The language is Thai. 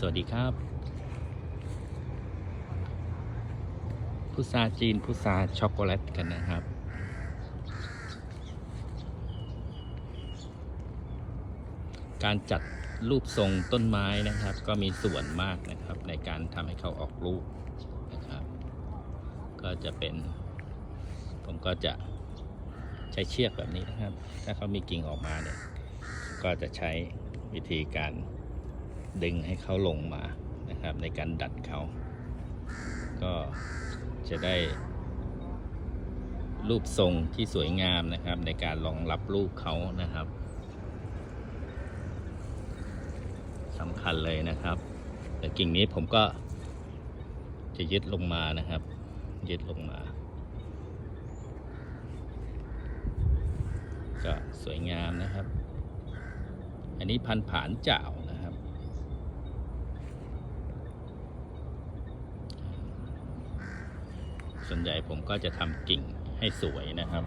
สวัสดีครับ พุทราจีนพุทราช็อกโกแลตกันนะครับ การจัดรูปทรงต้นไม้นะครับ ก็มีส่วนมากนะครับในการทำให้เขาออกลูกนะครับ ก็จะเป็น ผมก็จะใช้เชือกแบบนี้นะครับ ถ้าเขามีกิ่งออกมาเนี่ย ก็จะใช้วิธีการ ดึงให้เขาลงมานะครับ ในการดันเขาก็จะได้ รูปทรงที่สวยงามนะครับ ในการรองรับลูกเขานะครับสำคัญเลยนะครับแต่กิ่งนี้ผมก็จะยึดลงมานะครับ ยึดลงมา ก็สวยงามนะครับ อันนี้พันผานเจ่าวนะครับ ส่วนใหญ่ผมก็จะทำกิ่งให้สวยนะครับ